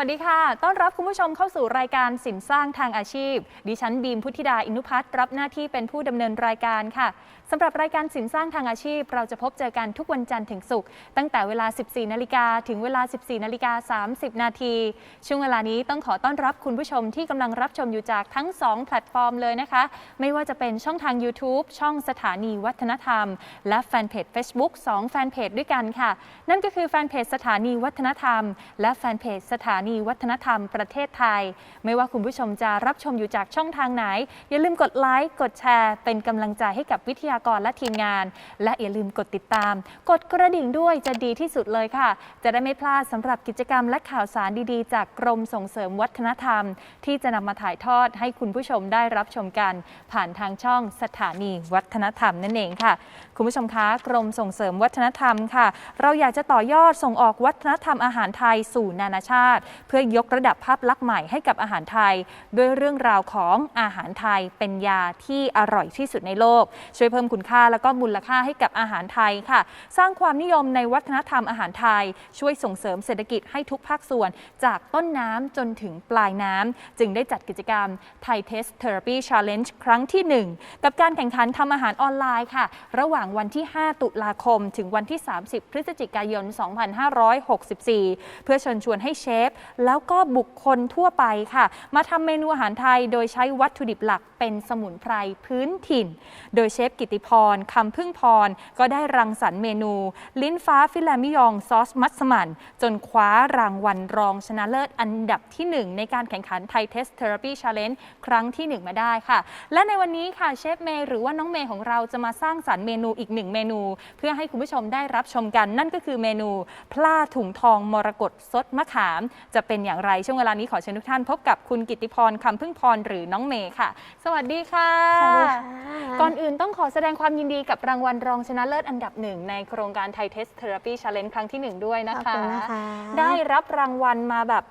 สวัสดีค่ะ ต้อนรับคุณผู้ชมเข้าสู่รายการสินสร้างทางอาชีพ ดิฉันบีมพุทธิดาอินุพัฒน์รับหน้าที่เป็นผู้ดำเนินรายการค่ะสำหรับรายการสินสร้างทางอาชีพ เราจะพบเจอกันทุกวันจันทร์ถึงศุกร์ตั้งแต่เวลา 14 นาฬิกาถึงเวลา 14 นาฬิกา 30 นาที ช่วงเวลานี้ต้องขอต้อนรับคุณผู้ชมที่กำลังรับชมอยู่จากทั้ง 2 แพลตฟอร์มเลยนะคะ ไม่ว่าจะเป็นช่องทาง YouTube ช่องสถานีวัฒนธรรม และแฟนเพจ Facebook 2 แฟนเพจด้วยกันค่ะ นั่นก็คือแฟนเพจสถานีวัฒนธรรม และแฟนเพจสถานีวัฒนธรรมประเทศไทย ไม่ว่าคุณผู้ชมจะรับชมอยู่จากช่องทางไหน อย่าลืมกดไลค์ กดแชร์ เป็นกำลังใจให้กับวิทยากรและทีมงาน และอย่าลืมกดติดตาม กดกระดิ่งด้วยจะดีที่สุดเลยค่ะ จะได้ไม่พลาดสำหรับกิจกรรมและข่าวสารดีๆ จากกรมส่งเสริมวัฒนธรรม ที่จะนำมาถ่ายทอดให้คุณผู้ชมได้รับชมกัน ผ่านทางช่องสถานีวัฒนธรรมนั่นเองค่ะ คุณผู้ชมคะกรมส่งเสริมวัฒนธรรมค่ะ เราอยากจะต่อยอดส่งออกวัฒนธรรมอาหารไทยสู่นานาชาติเพื่อยกระดับภาพลักษณ์ใหม่ให้กับอาหารไทย ด้วยเรื่องราวของอาหารไทยเป็นยาที่อร่อยที่สุดในโลก ช่วยเพิ่มคุณค่าและก็มูลค่าให้กับอาหารไทยค่ะ สร้างความนิยมในวัฒนธรรมอาหารไทย ช่วยส่งเสริมเศรษฐกิจให้ทุกภาคส่วน จากต้นน้ำจนถึงปลายน้ำจึงได้จัดกิจกรรม Thai Taste Therapy Challenge ครั้งที่ 1 กับการแข่งขันทำอาหารออนไลน์ค่ะ ระหว่างวันที่ 5 ตุลาคม ถึงวันที่ 30 พฤศจิกายน 2564 เพื่อเชิญชวนให้เชฟแล้วก็บุคคลทั่วไปค่ะ มาทำเมนูอาหารไทยโดยใช้วัตถุดิบหลักเป็นสมุนไพรพื้นถิ่น โดยเชฟกิติพรคำพึ่งพร ก็ได้รังสรรค์เมนู ลิ้นฟ้าฟิลามิยองซอสมัสมั่น จนคว้ารางวัลรองชนะเลิศอันดับที่ 1 ในการแข่งขันไทยเทสเทอราปีชาเลนจ์ครั้งที่ 1 มาได้ค่ะ และในวันนี้ค่ะเชฟเมย์หรือว่าน้องเมย์ของเราจะมาสร้างสรรค์เมนูอีกหนึ่งเมนู เพื่อให้คุณผู้ชมได้รับชมกัน นั่นก็คือเมนู พลาถุงทองมรกตซดมะขามจะเป็นอย่างไรช่วงเวลานี้ขอเชิญทุกท่านพบกับคุณกิติพรคำพึ่งพรหรือน้องเมย์ค่ะสวัสดีค่ะ สวัสดีค่ะ ก่อนอื่นต้องขอแสดงความยินดีกับรางวัลรองชนะเลิศอันดับหนึ่งในโครงการไทยเทสเทอราปีชาเลนจ์ครั้งที่หนึ่งด้วยนะขอบคะคุณนะคะ ได้รับรางวัลมาแบบ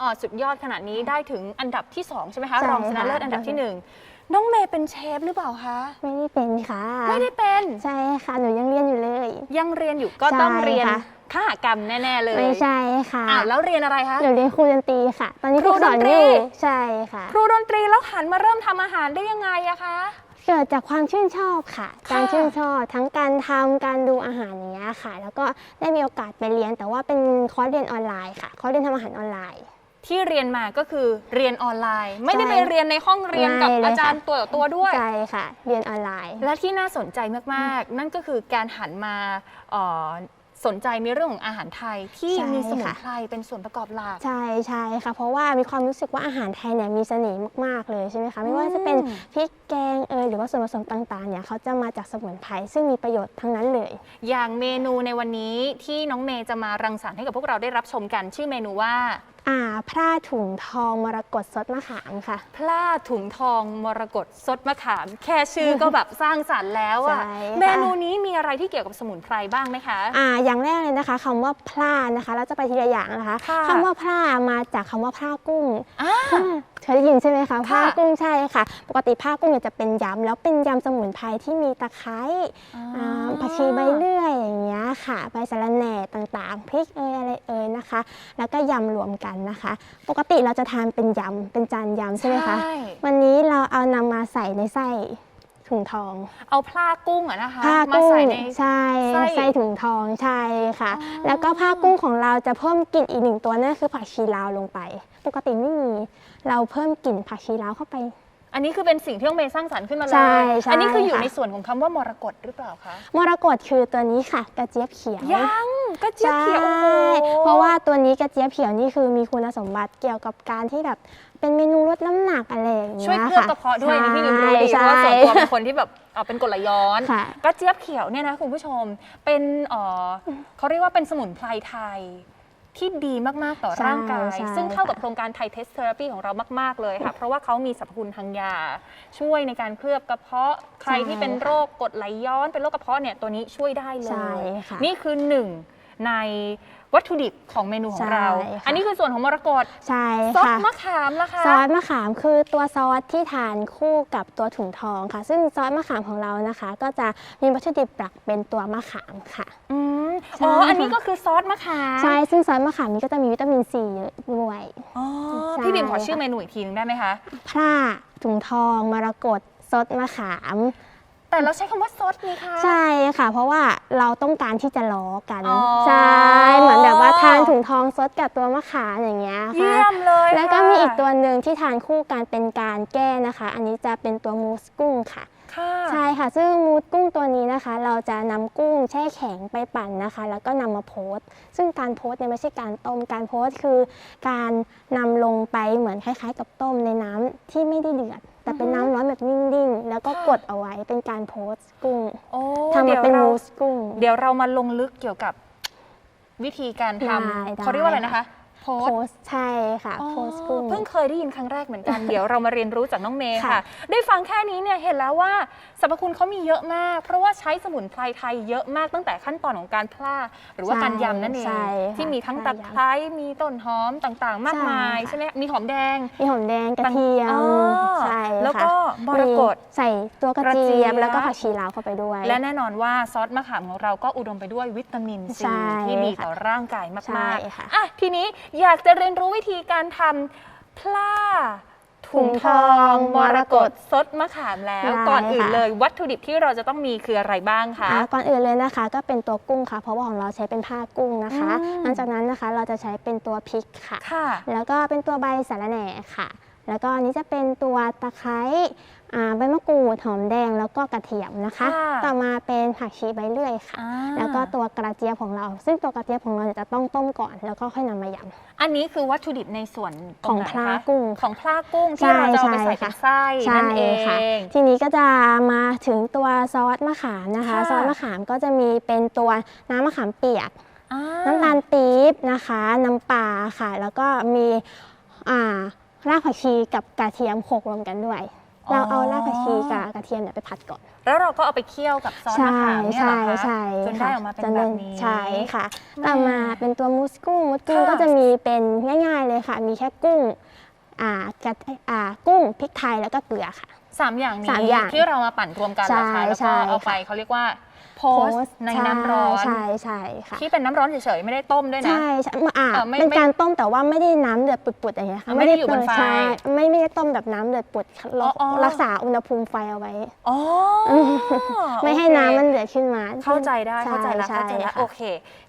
อ๋อสุดยอดขนาดนี้ได้ถึงอันดับที่ 2 ใช่ไหมคะใช่รองชนะเลิศค่ะอันดับที่ 1 น้องเมย์เป็นเชฟหรือเปล่าคะ ไม่ได้เป็นค่ะ ไม่ได้เป็น ใช่ค่ะ หนูยังเรียนอยู่เลย ยังเรียนอยู่ก็ใช่ต้องเรียนค่ะขหกรรมแน่ๆเลยไม่ใช่ค่ะอ้าวแล้วเรียนอะไรคะหนูเรียนครูดนตรีค่ะ ตอนนี้ครูครูสอนดนตรีอยู่ใช่ค่ะ ครูดนตรีแล้วหันมาเริ่มทำอาหารได้ยังไงอะคะเกิดจากความชื่นชอบค่ะค่ะการชื่นชอบทั้งการทำการดูอาหารอย่างเงี้ยค่ะ แล้วก็ได้มีโอกาสไปเรียน แต่ว่าเป็นคอร์สเรียนออนไลน์ค่ะคอร์สเรียนทำอาหารออนไลน์ ที่เรียนมาก็คือเรียนออนไลน์ ไม่ได้ใช่ไปเรียนในห้องเรียนกับไม่เลยอาจารย์ค่ะตัวต่อตัวด้วยใช่ค่ะ เรียนออนไลน์ และที่น่าสนใจมากๆ นั่นก็คือการหันมาเอ่อสนใจในเรื่องของอาหารไทยที่ใช่มีสมุนค่ะไพรเป็นส่วนประกอบหลักใช่ใช่ค่ะ เพราะว่ามีความรู้สึกว่าอาหารไทยเนี่ยมีเสน่ห์มากๆเลยใช่ไหมคะไม่ว่าจะเป็นอืมพริกแกงเอยหรือว่าส่วนผสมต่างๆเนี่ยเขาจะมาจากสมุนไพรซึ่งมีประโยชน์ทั้งนั้นเลย อย่างเมนูในวันนี้ที่น้องเมย์จะมารังสรรค์ให้กับพวกเราได้รับชมกันชื่อเมนูว่า อ่าพร่าถุงทองมรกตซดมะขามค่ะ พลาถุงทองมรกตซดมะขาม แค่ชื่อก็แบบสร้างสรรค์แล้วอะใช่ค่ะ เมนูนี้มีอะไรที่เกี่ยวกับสมุนไพรบ้างไหมคะ อ่าอย่างแรกเลยนะคะคำว่าพร่านะคะ เราจะไปทีละอย่างนะคะค่ะ คำว่าพร่ามาจากคำว่าพร่ากุ้งอ่าอ่าเคยได้ยินใช่ไหมคะพร่าค่ะกุ้งใช่ค่ะ ปกติพร่ากุ้งเนี่ยจะเป็นยำแล้วเป็นยำสมุนไพรที่มีตะไคร้อ่าผักชีใบเลื่อยอย่างเงี้ยค่ะใบสะระแหน่ต่างๆพริกเอยอะไรเอยนะคะ แล้วก็ยำรวมกันนะคะ ปกติเราจะทานเป็นยำเป็นจานยำใช่ไหมคะใช่วันนี้เราเอานำมาใส่ในไส้ ถุงทองเอาพลากุ้งอะนะคะผ้ามากุ้งใส่ใน ใช่ไส้ไส้ถุงทองใช่ค่ะ อ๋อ แล้วก็ผ้ากุ้งของเราจะเพิ่มกลิ่นอีกหนึ่งตัวนั่นคือผักชีลาวลงไป ปกติไม่มีเราเพิ่มกลิ่นผักชีลาวเข้าไป อันนี้คือเป็นสิ่งที่น้องเมย์สร้างสรรค์ขึ้นมาเลใช่ย ใช่อันี้คืออยู่ค่ะ ในส่วนของคำว่ามรกตหรือเปล่าคะ มรกตคือตัวนี้ค่ะ กระเจี๊ยบเขียวยังก็เจี๊ยบเขียวโอ้โห ใช่เพราะว่าตัวนี้กระเจี๊ยบเขียวนี่คือมีคุณสมบัติเกี่ยวกับการที่แบบ เป็นเมนูลดน้ำหนักอะไรอย่างเงี้ยช่วยเคลือบกระเพาะด้วยนี่พี่นิวรู้ดีเพใช่ ราะว่าส่วนตัวเป็นคนที่แบบเอ่อเป็นกรดไหลย้อนค่ะ กระเจี๊ยบเขียวเนี่ยนะคุณผู้ชมเป็นเอ่อเขาเรียกว่าเป็นสมุนไพรไทยที่ดีมาก ๆ ต่อใช่ร่างกาย ใช่ซึ่งเข้ากับค่ะโครงการไทยเทสเทอราปีของเรามาก ๆ เลยค่ะ เพราะว่าเขามีสรรพคุณทางยา ช่วยในการเคลือบกระเพาะใครที่เป็นโรคกรดไหลย้อนเป็นโรคกระเพาะเนี่ยตัวนี้ช่วยได้เลใช่ย ค่ะ นี่คือหนึ่งใน วัตถุดิบของเมนูของเรา ใช่ค่ะ อันนี้คือส่วนของมรกตใช่ซอสค่ะ มะขามล่ะคะ ซอสมะขามคือตัวซอสที่ทานคู่กับตัวถุงทองค่ะ ซึ่งซอสมะขามของเรานะคะ ก็จะมีวัตถุดิบหลักเป็นตัวมะขามค่ะ อืมใช่อ๋ออันนี้ค่ะก็คือซอสมะขามใช่ซึ่งซอสมะขามนี้ก็จะมีวิตามินซีเยอะด้วย อ๋อ ใช่ พี่บิมขอชื่อเมนูอีกทีนึงได้ไหมคะ พร่าถุงทองมรกตซดมะขาม แต่เราใช้คำว่าซอสนี่ค่ะใช่ค่ะ เพราะว่าเราต้องการที่จะล้อกัน อ๋อ ใช่ เหมือนแบบว่าทานถุงทองซดกับตัวมะขามอย่างเงี้ยค่ะเยี่ยมเลยแล้วก็ค่ะมีอีกตัวหนึ่งที่ทานคู่กันเป็นการแก้นะคะ อันนี้จะเป็นตัวมูสกุ้งค่ะ ค่ะ ใช่ค่ะ ซึ่งมูสกุ้งตัวนี้นะคะ เราจะนำกุ้งแช่แข็งไปปั่นนะคะ แล้วก็นำมาโพสต์ ซึ่งการโพสต์เนี่ยไม่ใช่การต้ม การโพสต์คือ การนำลงไปเหมือนคล้ายๆ กับต้มในน้ำที่ไม่ได้เดือด แต่เป็นน้ำร้อนแบบนิ่งๆ แล้วก็กดเอาไว้เป็นการโพสต์กุ้งโอ้ทำเดี๋มายวเป็นเรามูสกุ้ง เดี๋ยวเรามาลงลึกเกี่ยวกับวิธีการทได้ำได้ เขาเรียกว่าอะไรนะคะ โพโพสสต์ใช่ค่ะอ๋อโพสต์กุ้งเพิ่งเคยได้ยินครั้งแรกเหมือนกัน เดี๋ยวเรามาเรียนรู้จากน้องเมย์ค่ะค่ะ ได้ฟังแค่นี้เนี่ยเห็นแล้วว่าสรรพคุณเขามีเยอะมาก เพราะว่าใช้สมุนไพรไทยเยอะมากตั้งแต่ขั้นตอนของการพล่าหรือว่าการยำนั่นเองใช่ค่ะที่มีทั้งใช่ตะไคร้มีต้นหอมต่างๆ มากมายใช่ค่ะ ใช่ไหมมีหอมแดง มีหอมแดงกระเทียมอ๋อใช่แล้วค่ะก็มรกตมีใส่ตัวกระกระเจี๊เจี๊ยยบบแล้วก็ผักชีลาวเข้าไปด้วย และแน่นอนว่าซอสมะขามของเราก็อุดมไปด้วยวิตามินใช่ซีที่ดีต่อร่างกายใช่มากค่ะ ๆอะทีนี้อยากจะเรียนรู้วิธีการทำพล่าถุงทองมรกตซดมะขามแล้ว ได้ก่อนอื่นค่ะ เลยวัตถุดิบที่เราจะต้องมีคืออะไรบ้างคะ อ่าก่อนอื่นเลยนะคะ ก็เป็นตัวกุ้งค่ะ เพราะว่าของเราใช้เป็นผ้ากุ้งนะคะ อืม หลังจากนั้นนะคะเราจะใช้เป็นตัวพริกค่ะ ค่ะ แล้วก็เป็นตัวใบสะระแหน่ค่ะ แล้วก็อันนี้จะเป็นตัวตะไคร้อ่าใบมะกรูดหอมแดงแล้วก็กระเทียมนะคะ ค่ะต่อมาเป็นผักชีใบเลื่อยค่ะ อ่า แล้วก็ตัวกระเจี๊ยบของเรา ซึ่งตัวกระเจี๊ยบของเราเนี่ยจะต้องต้มก่อน แล้วก็ค่อยนำมายำ อันนี้คือวัตถุดิบในส่วนตรของไหนพลาคะกุ้งของพลากุ้งที่เราจะเอาไปใส่เป็นไส้ใช่นั่นเองค่ะทีนี้ก็จะมาถึงตัวซอสมะขามนะคะ ค่ะ ซอสมะขามก็จะมีเป็นตัวน้ำมะขามเปียก อ่าน้ำตาลปี๊บนะคะ น้ำปลาค่ะ แล้วก็มีอ่า รากผักชีกับกระเทียมโขลกรวมกันด้วยเราเอารากผักชีกับกระเทียมเนี่ยไปผัดก่อน แล้วเราก็เอาไปเคี่ยวกับซอสมะขามเนี่ยเหรอคะ ใช่จนได้ค่ะออกมาเป็นจแบบนี้ใช่ค่ะแม่ต่อมาเป็นตัวมูสกุ้งมูสกุ้งค่ะ ก็จะมีเป็นง่าย ๆเลยค่ะ มีแค่กุ้งอ่ากระอ่ากุ้งพริกไทยแล้วก็เกลือค่ะ สามอย่างนี้สามอย่างที่เรามาปั่นรวมกันเหรอคะใช่แล้วใช่ก็เอาไปค่ะเขาเรียกว่า โพสต์ในน้ำร้อนใช่ใช่ค่ะที่เป็นน้ำร้อนเฉยๆไม่ได้ต้มด้วยนะใช่ใช่อ่าเออไม่เป็นไม่การต้มแต่ว่าไม่ได้น้ำเดือดปุดๆอย่างเงี้ยค่ะไม่ได้อยู่บนไฟใช่ไม่ไม่ได้ต้มแบบน้ำเดือดปุดอ๋ออ๋อรักษาอุณหภูมิไฟเอาไว้อ๋อไม่ให้โอเคน้ำมันเดือดขึ้นมา เข้าใจได้เข้าใจแล้วช่เข้าใจแล้วค่ะโอเค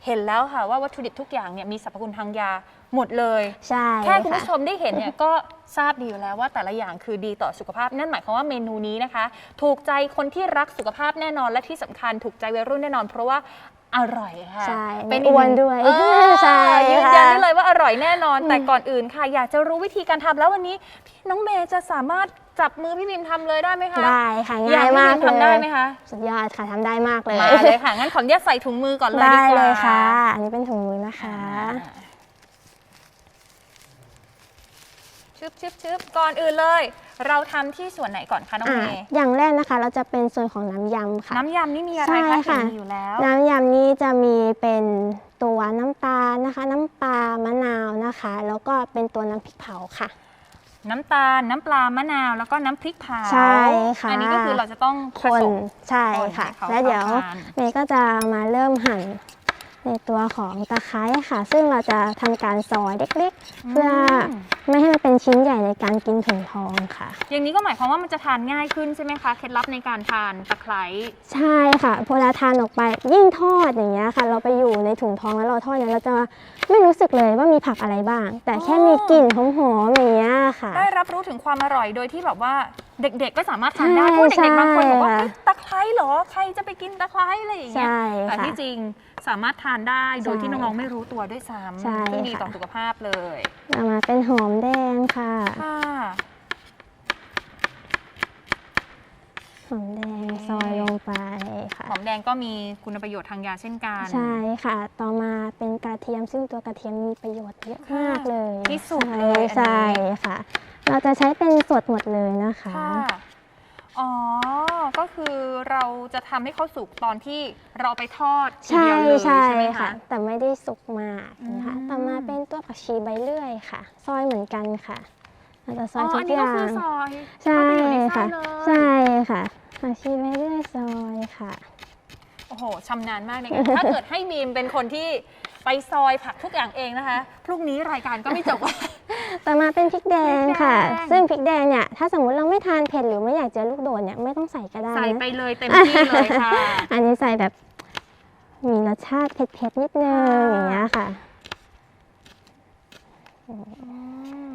เห็นแล้วค่ะว่าวัตถุดิบทุกอย่างเนี่ยมีสรรพคุณทางยา หมดเลย ใช่แค่คุณค่ะผู้ชมได้เห็นเนี่ยก็ทราบดีอยู่แล้วว่าแต่ละอย่างคือดีต่อสุขภาพ นั่นหมายความว่าเมนูนี้นะคะ ถูกใจคนที่รักสุขภาพแน่นอนและที่สำคัญถูกใจวัยรุ่นแน่นอน เพราะว่าอร่อยค่ะ ใช่เป็นไม่อ้วนกหงด้วยเออใช่ยืนค่ะยันได้เลยว่าอร่อยแน่นอน แต่ก่อนอื่นค่ะ อยากจะรู้วิธีการทำแล้ววันนี้น้องเมย์จะสามารถจับมือพี่บิมทำเลยได้ไหมคะได้ค่ะอยากง่ายให้มากพี่บิมเลยทำได้ไหมคะ สุดยอดค่ะทำได้มากเลยมาเลยค่ะ งั้นขออนุญาตใส่ถุงมือก่อนเลยดีได้กว่าเลยค่ะ อันนี้เป็นถุงมือนะคะ ชึบชึบชึบก่อนอื่นเลย เราทำที่ส่วนไหนก่อนคะน้องอ่าเมย์อย่างแรกนะคะเราจะเป็นส่วนของน้ำยำค่ะ น้ำยำนี่มีอะไรใช่คะค่ะ เห็นอยู่แล้ว น้ำยำนี้จะมีเป็นตัวน้ำตาลนะคะ น้ำปลามะนาวนะคะ แล้วก็เป็นตัวน้ำพริกเผาค่ะ น้ำตาล น้ำปลามะนาว แล้วก็น้ำพริกเผาใช่ค่ะ อันี้ก็คือเราจะต้องผคสนมใช่ค่ะ คนให้เขาแล้วเดี๋ยวเข้ากัน เมย์ก็จะมาเริ่มหั่น ในตัวของตะไคร้ค่ะ ซึ่งเราจะทำการซอยเล็กๆ เพื่อไม่ให้มันเป็นชิ้นใหญ่ในการกินถุงทองค่ะ อย่างนี้ก็หมายความว่ามันจะทานง่ายขึ้นใช่ไหมคะเคล็ดลับในการทานตะไคร้ใช่ค่ะพอเวลาทานออกไปยิ่งทอดอย่างเงี้ยค่ะ เราไปอยู่ในถุงทองแล้วเราทอดเนี่ยเราจะไม่รู้สึกเลยว่ามีผักอะไรบ้าง แต่แค่มีกลิ่นหอมๆอย่างเงี้ยค่ะ ได้รับรู้ถึงความอร่อยโดยที่แบบว่าเด็กๆ ก็สามารถทานได้ใช่เพราะเด็กๆบางคนบอกว่าใช่เฮ้ยตะไคร้เหรอ ใครจะไปกินตะไคร้อะไรอย่างเงี้ยใช่แต่ค่ะที่จริงสามารถทานได้โดยที่ใช่น้องๆไม่รู้ตัวด้วยซ้ใช่ำซึ่งดีต่อค่ะ สุขภาพเลยต่อมาเป็นหอมแดงค่ะ ค่ะหอมแดงซอยลงไปค่ะ หอมแดงก็มีคุณประโยชน์ทางยาเช่นกัน ใช่ค่ะ ต่อมาเป็นกระเทียมซึ่งตัวกระเทียมมีประโยชน์เยอะมากเลยที่สุดเลยอันนี้ ใช่ค่ะ เราจะใช้เป็นสดหมดเลยนะคะ ค่ะ อ๋อ ก็คือเราจะทำให้เขาสุกตอนที่เราไปทอดทีใช่เดียวเลยใช่ใช่ไหมค่ะ คะ แต่ไม่ได้สุกมากนะคะอืม ต่อมาเป็นตัวผักชีใบเลื่อยค่ะ ซอยเหมือนกันค่ะเราจะซอ๋ออยทุอักนอนี้ก็ย่าคืองซอยใช่เข้าไปอยู่ในไส้ค่ะ เลยใช่ค่ะผักชีใบเลื่อยซอยค่ะ โอ้โหชำนาญมากในการ ถ้าเกิดให้บีมเป็นคนที่ไปซอยผักทุกอย่างเองนะคะ พรุ่งนี้รายการก็ไม่จบ ต่อมาเป็นพริกแดงค่ะ พริกแดง ซึ่งพริกแดงเนี่ยถ้าสมมุติเราไม่ทานเผ็ดหรือไม่อยากเจอลูกโดดเนี่ยไม่ต้องใส่ก็ได้ใส่นะไปเลยเต็มที่เลยค่ะ อันนี้ใส่แบบมีรสชาติเผ็ดๆนิดนึงค่ะ อย่างเงี้ยค่ะ อืม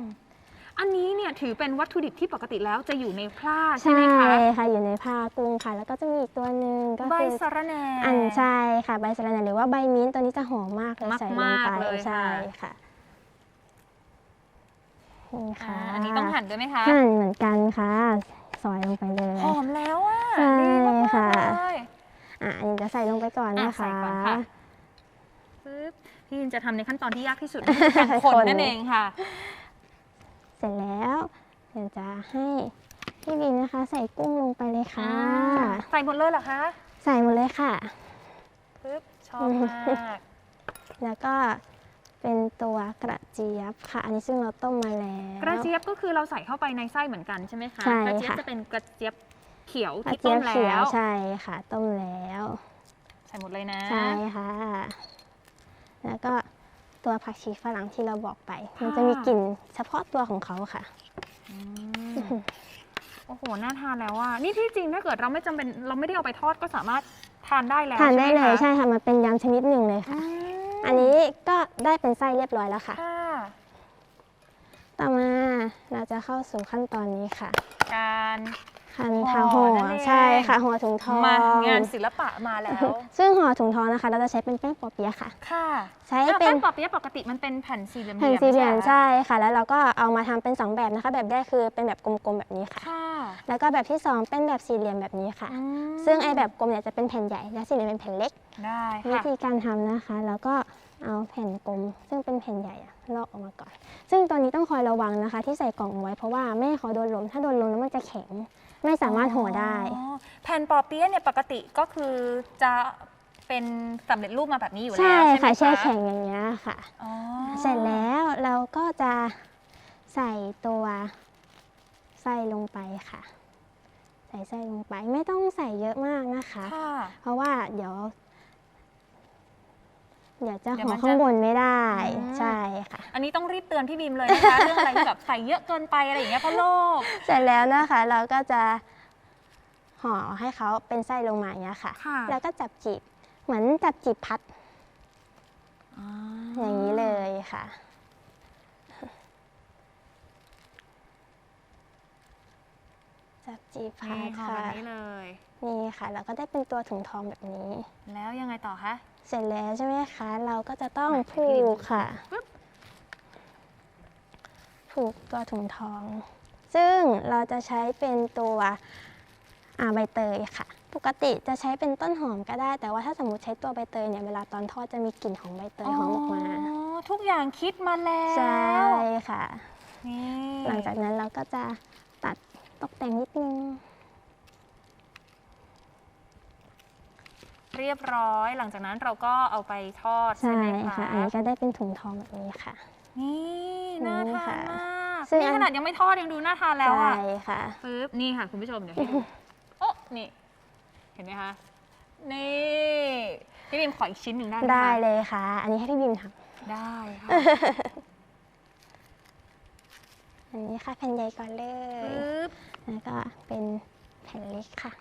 อันนี้เนี่ยถือเป็นวัตถุดิบที่ปกติแล้วจะอยู่ในพร่าใช่ใช่ไหมคะค่ะอยู่ในผ้ากุ้งค่ะ แล้วก็จะมีอีกตัวหนึ่งก็ใบคือสะระแหน่ อันใช่ค่ะ ใบสะระแหน่หรือว่าใบมิ้นท์ตัวนี้จะหอมมากเลยใส่ลงมากไปๆเลยค่ะ ใช่ค่ะ นี่อ่าค่ะอันนี้ต้องหั่นด้วยไหมคะหั่นเหมือนกันค่ะ ซอยลงไปเลย หอมแล้วอะใช่ดีมากค่ะๆเลยอะอันนี้จะใส่ลงไปก่อนอะนะใส่คะ ก่อนค่ะปึ๊บพี่ยินจะทำในขั้นตอนที่ยากที่สุดคือการคนคน นั่นเองค่ะเสร็จแล้วเดี๋ยวจะให้พี่บินนะคะ ใส่กุ้งลงไปเลยค่ะ อ่าใส่หมดเลยเหรอคะใส่หมดเลยค่ะ ปึ๊บชอบมาก แล้วก็ เป็นตัวกระเจี๊ยบค่ะ อันนี้ซึ่งเราต้มมาแล้ว กระเจี๊ยบก็คือเราใส่เข้าไปในไส้เหมือนกันใช่ไหมคะใช่กระเจี๊ยบค่ะจะเป็นกระเจี๊ยบเขียวกระที่เจี๊ต้ยมบแล้เขียววใช่ค่ะ ต้มแล้ว ใส่หมดเลยนะ ใช่ค่ะ แล้วก็ตัวผักชีฝรั่งที่เราบอกไปค่ะมันจะมีกลิ่นเฉพาะตัวของเขาค่ะ อืมโอ้โห น่าทานแล้วอะนี่ที่จริงถ้าเกิดเราไม่จำเป็นเราไม่ได้เอาไปทอดก็สามารถทานได้แล้วทานได้เลยใช่ใช่ไหมคะค่ะ มันเป็นยำชนิดหนึ่งเลยค่ะม อันนี้ก็ได้เป็นไส้เรียบร้อยแล้วค่ะ ค่ะต่อมาเราจะเข้าสู่ขั้นตอนนี้ค่ะการคันห่ทาอห่อนั่นเองใช่ค่ะห่อถุงทองมางานศิลปะมาแล้ว ซึ่งห่อถุงทองนะคะ เราจะใช้เป็นแป้งปอเปี๊ยะค่ะ ค่ะ ใช้อ้าวเป็นแป้งปอเปี๊ยะปกติมันเป็นแผ่นสี่เหลี่ยมๆแผ่นสี่เหลี่ยมไหคะใช่ค่ะ แล้วเราก็เอามาทำเป็นสองแบบนะคะ แบบแรกคือเป็นแบบกลมๆแบบนี้ค่ะค่ะ แล้วก็แบบที่สองเป็นแบบสี่เหลี่ยมแบบนี้ค่ะอืมซึ่งไอแบบกลมเนี่ยจะเป็นแผ่นใหญ่ และสี่เหลี่ยมเป็นแผ่นเล็ก ได้วิค่ะธีการทำนะคะ แล้วก็เอาแผ่นกลม ซึ่งเป็นแผ่นใหญ่อะลอกออกมาก่อน ซึ่งตัวนี้ต้องคอยระวังนะคะ ที่ใส่กล่องเอาไว้เพราะว่าไม่ให้เขาโดนลมถ้าโดนลมแล้วมันจะแข็ง ไม่สามารถห่อได้อ๋อแผ่นปอเปี๊ยะเนี่ยปกติก็คือจะเป็นสำเร็จรูปมาแบบนี้อยู่แล้วใช่ใช่ไหมค่ะคะแช่แข็งอย่างเงี้ยค่ะอ๋อเสร็จแล้วเราก็จะใส่ตัว ไส้ลงไปค่ะ ใส่ไส้ลงไปไม่ต้องใส่เยอะมากนะคะ ค่ะ เพราะว่าเดี๋ยว เดี๋ยวจะเดี๋ยวห่อมันจะข้างบนไม่ได้อืม ใช่ค่ะ อันนี้ต้องรีบเตือนพี่บีมเลยนะคะ เรื่องอะไรที่แบบใส่เยอะเกินไปอะไรอย่างเงี้ยเพราะโลก เสร็จแล้วนะคะ เราก็จะห่อให้เขาเป็นไส้ลงมาอย่างเงี้ยค่ะ ค่ะ แล้วก็จับจีบเหมือนจับจีบพัดอย่างนี้เลยค่ะ จับจีบพันี่ดค่ะค่ะแบบนี้เลย นี่ค่ะแล้วก็ได้เป็นตัวถุงทองแบบนี้ แล้วยังไงต่อคะ เสร็จแล้วใช่ไหมคะ เราก็จะต้องมาผูกค่ะปึ๊บ ผูกตัวถุงทอง ซึ่งเราจะใช้เป็นตัวอ่าใบเตยค่ะ ปกติจะใช้เป็นต้นหอมก็ได้ แต่ว่าถ้าสมมติใช้ตัวใบเตยเนี่ยเวลาตอนทอดจะมีกลิ่นของใบเตยหอมออกมาอ๋อทุกอย่างคิดมาแล้วใช่ค่ะ นี่หลังจากนั้นเราก็จะตัด ตกแต่งนิดนึง เรียบร้อย หลังจากนั้นเราก็เอาไปทอดใช่ใช่ไหมคะค่ะ อันนี้ก็ได้เป็นถุงทองแบบนี้ค่ะ นี่น่านี่ทาค่ะนมากซึ่งนี่อันขนาดยังไม่ทอดยังดูน่าทานแล้วอะใช่ค่ะ ปึ๊บนี่ค่ะคุณผู้ชมเดี๋ยวให้ดูโอ้นี่ เห็นไหมคะ นี่พี่บิมขออีกชิ้นหนึ่งได้ไหมคะ ได้เลยค่ะ อันนี้ให้พี่บิมทได้ค่ะำอันนี้ค่ะแผ่นใหญ่ก่อนเลย ปึ๊บ แล้วก็เป็นแผ่นเล็กค่ะ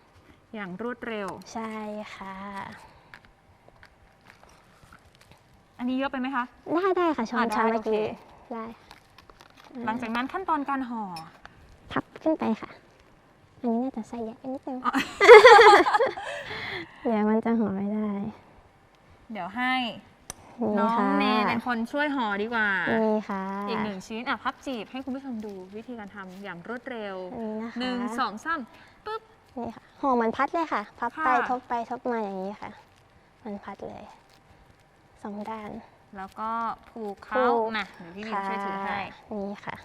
อย่างรวดเร็ว ใช่ค่ะ อันนี้เยอะไปไหมคะ ได้ได้ค่ะช้อนอะได้ช้อนเมื่อกี้โอเค ได้หลังจากนั้นขั้นตอนการห่อพับขึ้นไปค่ะ อันนี้น่าจะใส่ใหญ่ไปนิดนึงอ๋อเดี๋ยวมันจะห่อไม่ได้ เดี๋ยวให้ นี่น้องค่ะเมย์เป็นคนช่วยห่อดีกว่านี่ค่ะอีกหนึ่งชิ้นอะพับจีบให้คุณผู้ชมดูวิธีการทำอย่างรวดเร็วอันนี้นะคะหนึ่งสองสามปึ๊บนี่ค่ะห่อเหมือนพัดเลยค่ะ พับไปค่ะทบไปทบมาอย่างนี้ค่ะเหมันพัดเลยสองด้าน แล้วก็ผูกผูเขากนะเดี๋ยวพี่บิมช่วยถือให้นี่ค่ะ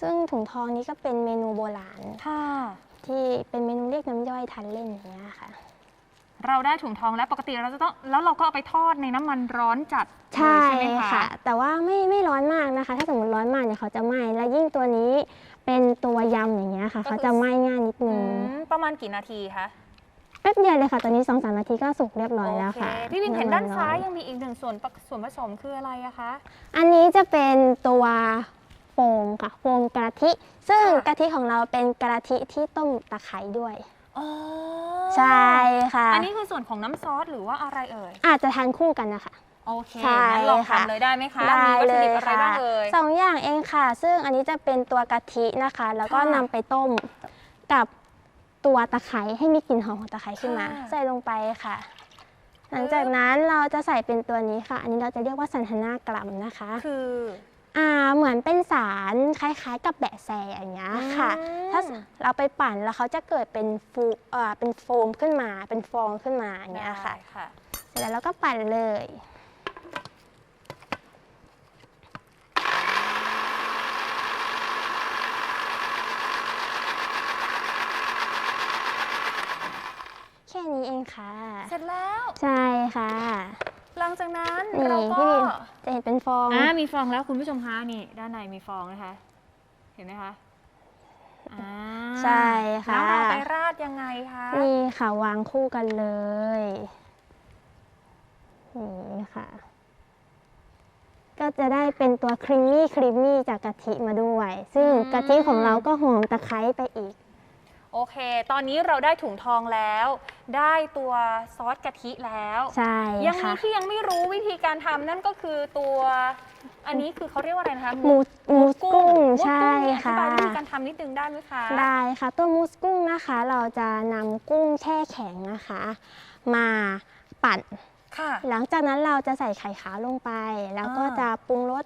ซึ่งถุงทองนี้ก็เป็นเมนูโบราณค่ะ ที่เป็นเมนูเรียกน้ำย่อยทานเล่นอย่างเงี้ยค่ะ เราได้ถุงทองแล้วปกติเราจะต้องแล้วเราก็เอาไปทอดในน้ำมันร้อนจัดใช่เลยไหมค่ะ แต่ว่าไม่ไม่ร้อนมากนะคะ ถ้าสมมติร้อนมากเนี่ยเขาจะไหม้และยิ่งตัวนี้เป็นตัวยำอย่างเงี้ยค่ะ เขาจะไหม้ง่ายนิดอืนึงมประมาณกี่นาทีคะแป๊บเดียวเลยค่ะตอนนี้สองสามนาทีก็สุกเรียบร้อยแล้วค่ะโอเคพี่บินเห็นด้านซ้ายำมัร้อยังมีอีกหนึ่งส่วนประส่วนผสมคืออะไรอะคะ อันนี้จะเป็นตัว โฟมค่ะโฟมกะทิ ซึ่งค่ะกะทิของเราเป็นกะทิที่ต้มตะไคร้ด้วย อ๋อใช่ค่ะ อันนี้คือส่วนของน้ำซอสหรือว่าอะไรเอ่ย อาจจะทานคู่กันนะคะ โอเคใช่งั้นลองค่ะ ทำเลยได้ไหมคะได้มีวัตเลถุดิยบอะไรค่ะบ้างเอ่ย สองอย่างเองค่ะ ซึ่งอันนี้จะเป็นตัวกะทินะคะ แล้วก็ค่ะนำไปต้มกับตัวตะไคร้ให้มีกลิ่นหอมของตะไคร้ขึ้นมา ค่ะใส่ลงไปค่ะ หลังจากนั้นเราจะใส่เป็นตัวนี้ค่ะ อันนี้เราจะเรียกว่าสันทนากรัมนะคะ คือ อ่าเหมือนเป็นสารคล้ายๆ กับแบะแซอย่างเงี้ยค่ะอืมถ้าเราไปปั่นแล้วเขาจะเกิดเป็นฟูเอ่อเป็นโฟมขึ้นมาเป็นฟองขึ้นมาอย่างเงี้ยค่ะ ได้ค่ะ เสร็จแล้วเราก็ปั่นเลย แค่นี้เองค่ะ เสร็จแล้ว ใช่ค่ะห ลังจากนั้นนี่เราก็พี่บินจะเห็นเป็นฟอง อ่ามีฟองแล้วคุณผู้ชมคะนี่ ด้านในมีฟองนะคะ เห็นไหมคะอ่าใช่ค่ะ แล้วเราไปราดยังไงคะนี่ค่ะวางคู่กันเลยนี่ค่ะ ก็จะได้เป็นตัวครีมมี่ครีมมี่จากกะทิมาด้วย ซึ่งกะทิของเราก็หอมตะไคร้ไปอีก โอเค ตอนนี้เราได้ถุงทองแล้ว ได้ตัวซอสกะทิแล้ว ใช่ยังมีค่ะ ที่ยังไม่รู้วิธีการทำนั่นก็คือตัว อันนี้คือเขาเรียกว่าอะไรนะคะมูสมูสกุ้งมูสใช่กุ้งเนี่ยอธิค่ะ บายวิธีการทำนิดนึงได้ไหมคะ ได้ค่ะตัวมูสกุ้งนะคะ เราจะนำกุ้งแช่แข็งนะคะ มาปั่น ค่ะ หลังจากนั้นเราจะใส่ไข่ขาวลงไป แล้วก็อ่า จะปรุงรส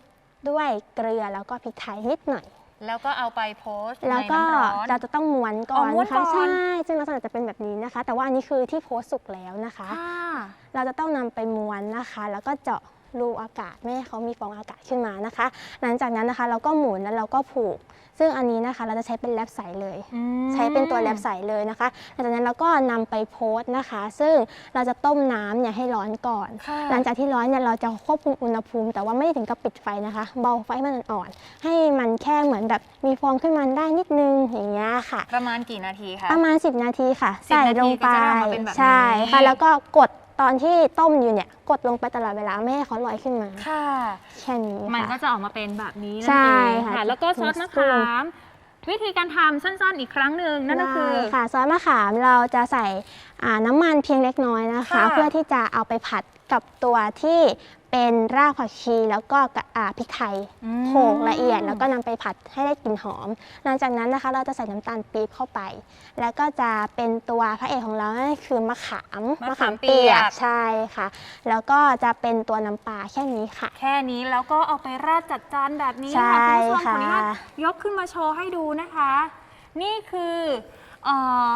ด้วยเกลือแล้วก็พริกไทยนิดหน่อย แล้วก็เอาไปโพสต์แล้วในก็น้ำร้อน เราจะต้องม้วนก่อนอ๋อม้วนนะคะก่อน ใช่ซึ่งลักษณะจะเป็นแบบนี้นะคะ แต่ว่าอันนี้คือที่โพสต์สุกแล้วนะคะ ค่ะ เราจะต้องนำไปม้วนนะคะ แล้วก็เจาะ รูอากาศไม่ให้เขามีฟองอากาศขึ้นมานะคะ หลังจากนั้นนะคะเราก็หมุนแล้วเราก็ผูก ซึ่งอันนี้นะคะเราจะใช้เป็นแรปใสเลย อืม ใช้เป็นตัวแรปใสเลยนะคะหลังจากนั้นเราก็นำไปโพสต์นะคะ ซึ่งเราจะต้มน้ำเนี่ยให้ร้อนก่อน ค่ะ หลังจากที่ร้อนเนี่ยเราจะควบคุมอุณหภูมิ แต่ว่าไม่ได้ถึงกับปิดไฟนะคะ เบาไฟมันอ่อนๆให้มันแค่เหมือนแบบมีฟองขึ้นมาได้นิดนึงอย่างเงี้ยค่ะ ประมาณกี่นาทีคะ ประมาณ 10 นาทีค่ะ 10ใส่ลงไปนาทีก็จะได้ออกมาเป็นแบบนี้ ใช่ค่ะ แล้วก็กด ตอนที่ต้มอยู่เนี่ยกดลงไปตลอดเวลาไม่ให้เขาลอยขึ้นมาค่ะ แค่นี้มันก็ค่ะ จะออกมาเป็นแบบนี้นั่ใช่นเองค่ะค่ะ แล้วก็ซอสมะขาม วิธีการทำสั้นๆอีกครั้งหนึ่งนั่นก็คือ ได้ค่ะซอสมะขามเราจะใส่อ่าน้ำมันเพียงเล็กน้อยนะคะ ค่ะ เพื่อที่จะเอาไปผัดกับตัวที่ เป็นรากผักชีแล้วก็กะอ่าพริกไทยอืมโขลกละเอียด แล้วก็นำไปผัดให้ได้กลิ่นหอม หลังจากนั้นนะคะเราจะใส่น้ำตาลปี๊บเข้าไป แล้วก็จะเป็นตัวพระเอกของเรานั่นคือมะขามมะขามเปียก ใช่ค่ะ แล้วก็จะเป็นตัวน้ำปลาแค่นี้ค่ะ แค่นี้แล้วก็เอาไปราดจัดจานแบบนี้ใช่ค่ะคุณผู้ชมขออนุญาตค่ะยกขึ้นมาโชว์ให้ดูนะคะ นี่คือเอ่อ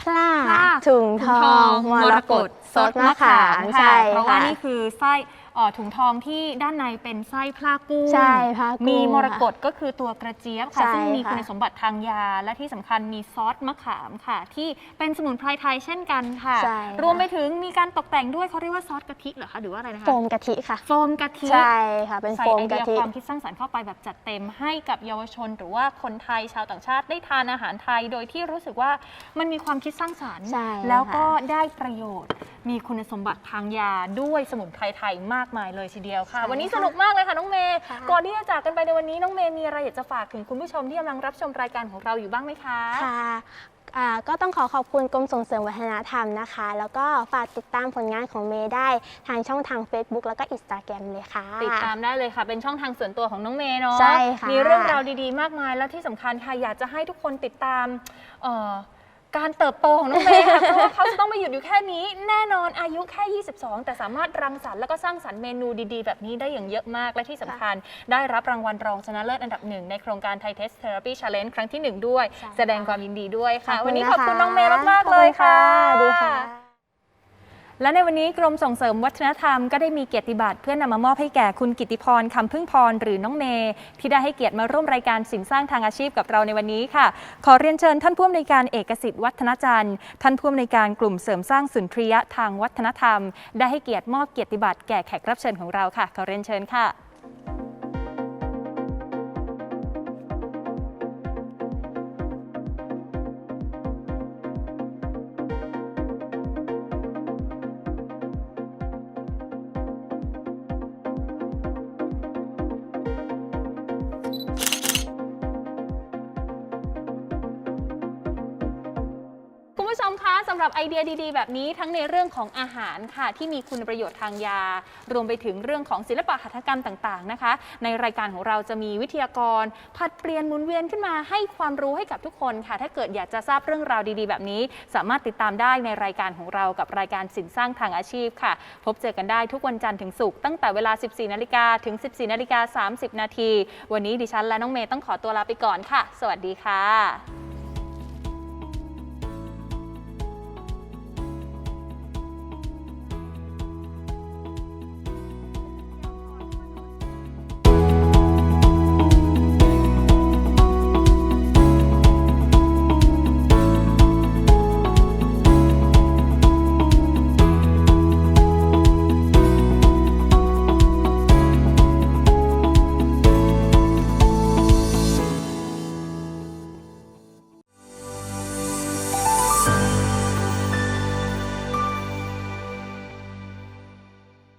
พลาพลา ถุงทองมรกตซดมะขามค่ะใช่เพราะว่าค่ะ นี่คือไส้ เอ่อถุงทองที่ด้านในเป็นไส้พลากุ้งใช่พลากุ้งมีมรกค่ะตก็คือตัวกระเจี๊ยบค่ะ ใช่ซึ่งมีค่ะ คุณสมบัติทางยา และที่สำคัญมีซอสมะขามค่ะ ที่เป็นสมุนไพรไทยเช่นกันค่ะ ใช่ค่ะรวมไปถึงมีการตกแต่งด้วยเขาเรียกว่าซอสกะทิเหรอคะหรือว่าอะไรนะคะโฟมกะทิค่ะ โฟมกะทิ ใช่ค่ะเป็นใส่โฟมไอเดีกะยทิความคิดสร้างสรรค์เข้าไปแบบจัดเต็มให้กับเยาวชน หรือว่าคนไทยชาวต่างชาติได้ทานอาหารไทย โดยที่รู้สึกว่ามันมีความคิดสร้างสรรค์ ใช่แล้วก็ค่ะได้ประโยชน์ มีคุณสมบัติทางยาด้วยสมุนไพรไทยมากมายเลยทีเดียวค่ะ ใช่วันนี้สนุกมากเลยค่ะน้องเมย์ค่ะ ก่อนที่จะจากกันไปในวันนี้น้องเมย์มีอะไรอยากจะฝากถึงคุณผู้ชมที่กำลังรับชมรายการของเราอยู่บ้างไหมคะ ค่ะอ่าก็ต้องขอขอบคุณกรมส่งเสริมวัฒนธรรมนะคะ แล้วก็ฝากติดตามผลงานของเมย์ได้ทางช่องทาง Facebook แล้วก็ Instagram เลยค่ะ ติดตามได้เลยค่ะ เป็นช่องทางส่วนตัวของน้องเมย์เนาะใช่ค่ะมีเรื่องราวดีๆ มากมาย แล้วที่สำคัญค่ะอยากจะให้ทุกคนติดตามเอ่อ การเติบโตของน้องเมย์ค่ะ เพราะว่าเขาจะต้องไม่หยุดอยู่แค่นี้ แน่นอนอายุแค่ 22 แต่สามารถรังสรรค์แล้วก็สร้างสรรค์เมนูดีๆ แบบนี้ได้อย่างเยอะมากและที่สำคัญ ได้รับรางวัลรองชนะเลิศอันดับหนึ่งในโครงการไทยเทสเทอราปีชาเลนจ์ครั้งที่หนึ่งด้วยใช่ค่ะแสดงความยินดีด้วยค่ะขอบคุณวันนี้นะคะขอบคุณน้องเมย์มากๆเลยค่ะขอบคุณค่ะสวัสดีค่ะ และในวันนี้กรมส่งเสริมวัฒนธรรมก็ได้มีเกียรติบัตรเพื่อนำมามอบให้แก่คุณกิติพรคำพึ่งพรหรือน้องเมย์ที่ได้ให้เกียรติมาร่วมรายการสินสร้างทางอาชีพกับเราในวันนี้ค่ะ ขอเรียนเชิญท่านผู้อำนวยการเอกสิทธิ์วัฒนจันทร์ท่านผู้อำนวยการกลุ่มเสริมสร้างสุนทรียะทางวัฒนธรรม ได้ให้เกียรติมอบเกียรติบัตรแก่แขกรับเชิญของเราค่ะ ขอเรียนเชิญค่ะำหรับไอเดียดีๆ แบบนี้ทั้งในเรื่องของอาหารค่ะ ที่มีคุณประโยชน์ทางยา รวมไปถึงเรื่องของศิลปะหัตถกรรมต่างๆนะคะ ในรายการของเราจะมีวิทยากรผัดเปลี่ยนหมุนเวียนขึ้นมาให้ความรู้ให้กับทุกคนค่ะ ถ้าเกิดอยากจะทราบเรื่องราวดีๆ แบบนี้ สามารถติดตามได้ในรายการของเรากับรายการสินสร้างทางอาชีพค่ะ พบเจอกันได้ทุกวันจันทร์ถึงศุกร์ตั้งแต่เวลา 14นาฬิกาถึง 14นาฬิกา30 นาที วันนี้ดิฉันและน้องเมย์ต้องขอตัวลาไปก่อนค่ะ สวัสดีค่ะ